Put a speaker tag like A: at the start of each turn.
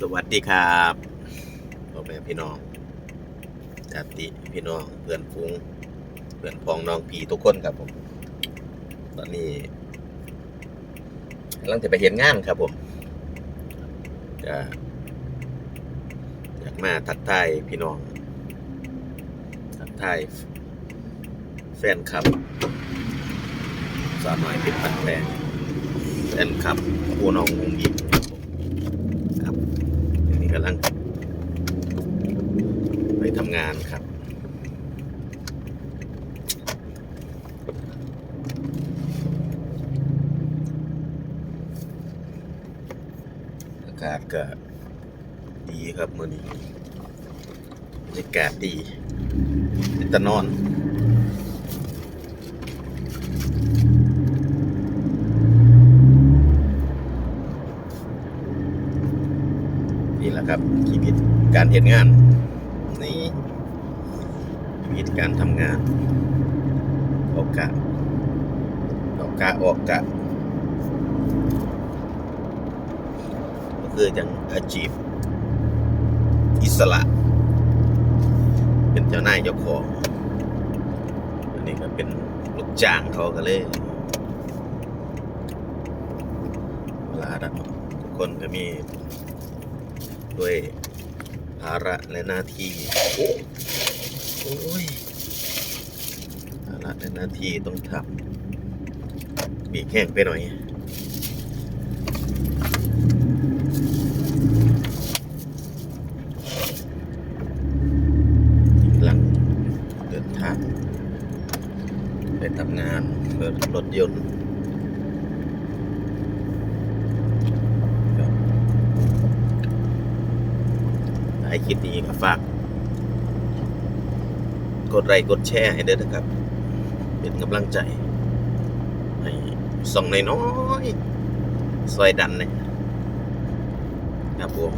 A: สวัสดีครับพ่อแม่พี่น้องญาติพี่น้องเพื่อนฝูงเพื่อนพ้องน้องพี่ทุกคนครับผม ตอนนี้กำลังจะไปเห็นงานครับผมจะอยากมาทักทายพี่น้อง ทักทายแฟนคลับ สาวน้อยเป็นปันแปลงแฟนคลับผู้น้ององค์หญิงครับผมครับ ทีนี้กำลังไปทำงานครับ อากาศก็ดีครับมื่อนี้บรรยากาศดีเป็นตะนอนนี่แหละครับชีวิตการเห็นงาน ชีวิตการทำงานออกกะออกกะออกกะก็คือยังอาชีพอิสระ เป็นเจ้านายเจ้าของอันนี้ก็เป็นลูกจ้างเขาก็เลยเวลาดันทุกคนก็มีด้วยภาระและหน้าที่โอ้โอ้ย และหน้าที่ต้องทำบีบแข้งไปหน่อยกำลังเดินทางไปทำงานเปิดรถยนต์ครับถ้าให้คลิปนี้ก็ฝาก กดไลค์กดแชร์ให้เด้อนะครับ เป็นกำลังใจให้ส่องน้อยๆซอยดันเนี่ยครับผม